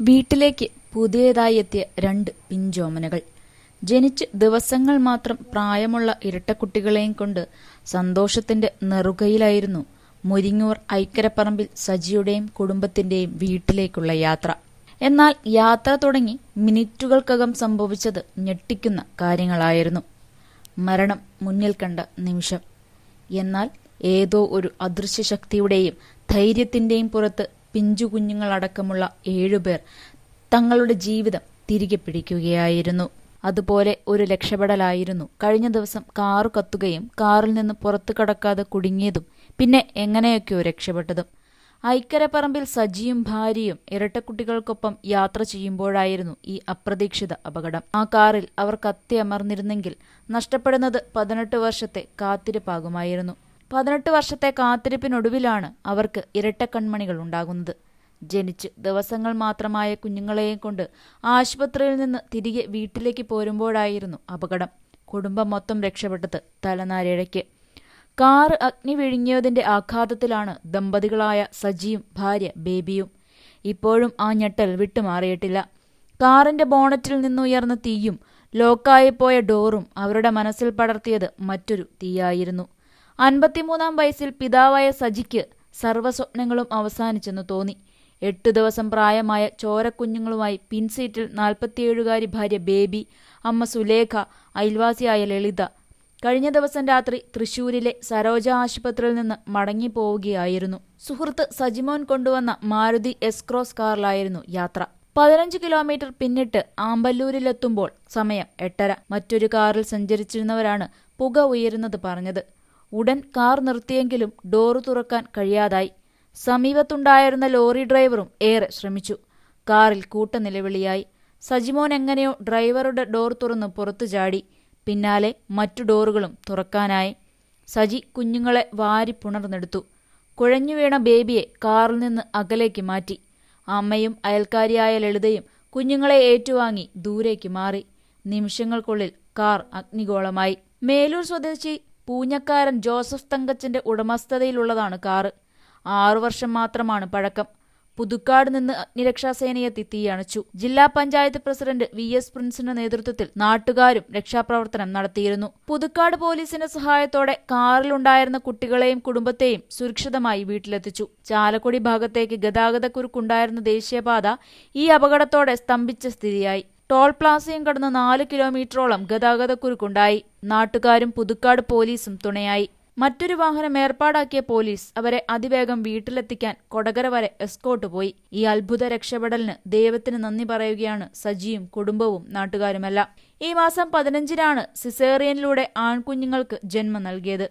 വീട്ടിലേക്ക് പുതിയതായി എത്തിയ രണ്ട് പിഞ്ചോമനകൾ. ജനിച്ച് ദിവസങ്ങൾ മാത്രം പ്രായമുള്ള ഇരട്ടക്കുട്ടികളെയും കൊണ്ട് സന്തോഷത്തിന്റെ നെറുകയിലായിരുന്നു മുരിങ്ങൂർ ഐക്കരപ്പറമ്പിൽ സജിയുടെയും കുടുംബത്തിന്റെയും വീട്ടിലേക്കുള്ള യാത്ര. എന്നാൽ യാത്ര തുടങ്ങി മിനിറ്റുകൾക്കകം സംഭവിച്ചത് ഞെട്ടിക്കുന്ന കാര്യങ്ങളായിരുന്നു. മരണം മുന്നിൽ കണ്ട നിമിഷം. എന്നാൽ ഏതോ ഒരു അദൃശ്യ ശക്തിയുടെയും ധൈര്യത്തിന്റെയും പുറത്ത് പിഞ്ചു കുഞ്ഞുങ്ങളടക്കമുള്ള ഏഴുപേർ തങ്ങളുടെ ജീവിതം തിരികെ പിടിക്കുകയായിരുന്നു. അതുപോലെ ഒരു രക്ഷപ്പെടലായിരുന്നു കഴിഞ്ഞ ദിവസം കാറു കത്തുകയും കാറിൽ നിന്ന് പുറത്തു കടക്കാതെ കുടുങ്ങിയതും പിന്നെ എങ്ങനെയൊക്കെയോ രക്ഷപ്പെട്ടതും. ഐക്കരപ്പറമ്പിൽ സജിയും ഭാര്യയും ഇരട്ടക്കുട്ടികൾക്കൊപ്പം യാത്ര ചെയ്യുമ്പോഴായിരുന്നു ഈ അപ്രതീക്ഷിത അപകടം. ആ കാറിൽ അവർ കത്തിയമർന്നിരുന്നെങ്കിൽ നഷ്ടപ്പെടുന്നത് പതിനെട്ട് വർഷത്തെ കാത്തിരിപ്പാകുമായിരുന്നു. പതിനെട്ട് വർഷത്തെ കാത്തിരിപ്പിനൊടുവിലാണ് അവർക്ക് ഇരട്ടക്കൺമണികൾ ഉണ്ടാകുന്നത്. ജനിച്ച് ദിവസങ്ങൾ മാത്രമായ കുഞ്ഞുങ്ങളെയും കൊണ്ട് ആശുപത്രിയിൽ നിന്ന് തിരികെ വീട്ടിലേക്ക് പോരുമ്പോഴായിരുന്നു അപകടം. കുടുംബം മൊത്തം രക്ഷപ്പെട്ടത് തലനാരിഴയ്ക്ക്. കാറ് അഗ്നി വിഴുങ്ങിയതിന്റെ ആഘാതത്തിലാണ് ദമ്പതികളായ സജിയും ഭാര്യ ബേബിയും. ഇപ്പോഴും ആ ഞെട്ടൽ വിട്ടുമാറിയിട്ടില്ല. കാറിന്റെ ബോണറ്റിൽ നിന്നുയർന്ന തീയും ലോക്കായിപ്പോയ ഡോറും അവരുടെ മനസ്സിൽ പടർത്തിയത് മറ്റൊരു തീയായിരുന്നു. അൻപത്തിമൂന്നാം വയസ്സിൽ പിതാവായ സജിക്ക് സർവസ്വപ്നങ്ങളും അവസാനിച്ചെന്ന് തോന്നി. എട്ടു ദിവസം പ്രായമായ ചോരക്കുഞ്ഞുങ്ങളുമായി പിൻസീറ്റിൽ നാൽപ്പത്തിയേഴുകാരി ഭാര്യ ബേബി അമ്മ സുലേഖ അയൽവാസിയായ ലളിത. കഴിഞ്ഞ ദിവസം രാത്രി തൃശൂരിലെ സരോജ ആശുപത്രിയിൽ നിന്ന് മടങ്ങിപ്പോവുകയായിരുന്നു. സുഹൃത്ത് സജിമോൻ കൊണ്ടുവന്ന മാരുതി എസ്ക്രോസ് കാറിലായിരുന്നു യാത്ര. പതിനഞ്ച് കിലോമീറ്റർ പിന്നിട്ട് ആമ്പല്ലൂരിലെത്തുമ്പോൾ സമയം എട്ടര. മറ്റൊരു കാറിൽ സഞ്ചരിച്ചിരുന്നവരാണ് പുക ഉയരുന്നത് പറഞ്ഞത്. ഉടൻ കാർ നിർത്തിയെങ്കിലും ഡോറ് തുറക്കാൻ കഴിയാതായി. സമീപത്തുണ്ടായിരുന്ന ലോറി ഡ്രൈവറും ഏറെ ശ്രമിച്ചു. കാറിൽ കൂട്ട നിലവിളിയായി. സജിമോൻ എങ്ങനെയോ ഡ്രൈവറുടെ ഡോർ തുറന്ന് പുറത്തു ചാടി. പിന്നാലെ മറ്റു ഡോറുകളും തുറക്കാനായി. സജി കുഞ്ഞുങ്ങളെ വാരി പുണർന്നെടുത്തു. കുഴഞ്ഞു വീണ ബേബിയെ കാറിൽ നിന്ന് അകലേക്ക് മാറ്റി. അമ്മയും അയൽക്കാരിയായ ലളിതയും കുഞ്ഞുങ്ങളെ ഏറ്റുവാങ്ങി ദൂരേക്ക് മാറി. നിമിഷങ്ങൾക്കുള്ളിൽ കാർ അഗ്നിഗോളമായി. മേലൂർ സ്വദേശി പൂഞ്ഞക്കാരൻ ജോസഫ് തങ്കച്ചന്റെ ഉടമസ്ഥതയിലുള്ളതാണ് കാറ്. ആറു വർഷം മാത്രമാണ് പഴക്കം. പുതുക്കാട് നിന്ന് അഗ്നിരക്ഷാസേനയെത്തി തീയണച്ചു ജില്ലാ പഞ്ചായത്ത് പ്രസിഡന്റ് വി എസ് പ്രിൻസിന്റെ നേതൃത്വത്തിൽ നാട്ടുകാരും രക്ഷാപ്രവർത്തനം നടത്തിയിരുന്നു. പുതുക്കാട് പോലീസിന്റെ സഹായത്തോടെ കാറിലുണ്ടായിരുന്ന കുട്ടികളെയും കുടുംബത്തെയും സുരക്ഷിതമായി വീട്ടിലെത്തിച്ചു. ചാലക്കുടി ഭാഗത്തേക്ക് ഗതാഗതക്കുരുക്കുണ്ടായിരുന്ന ദേശീയപാത ഈ അപകടത്തോടെ സ്തംഭിച്ച സ്ഥിതിയായി. ടോൾ പ്ലാസയും കടന്ന് നാല് കിലോമീറ്ററോളം ഗതാഗതക്കുരുക്കുണ്ടായി. നാട്ടുകാരും പുതുക്കാട് പോലീസും തുണയായി. മറ്റൊരു വാഹനം ഏർപ്പാടാക്കിയ പോലീസ് അവരെ അതിവേഗം വീട്ടിലെത്തിക്കാൻ കൊടകര വരെ എസ്കോട്ട് പോയി. ഈ അത്ഭുത രക്ഷപ്പെടലിന് ദൈവത്തിന് നന്ദി പറയുകയാണ് സജിയും കുടുംബവും നാട്ടുകാരുമെല്ലാം. ഈ മാസം പതിനഞ്ചിനാണ് സിസേറിയനിലൂടെ ആൺകുഞ്ഞുങ്ങൾക്ക് ജന്മം നൽകിയത്.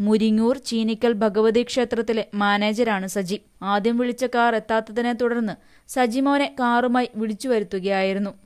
മുരിങ്ങൂർ ചീനിക്കൽ ഭഗവതി ക്ഷേത്രത്തിലെ മാനേജരാണ് സജി. ആദ്യം വിളിച്ച കാർ എത്താത്തതിനെ തുടർന്ന് സജിമോനെ കാറുമായി വിളിച്ചു വരുത്തുകയായിരുന്നു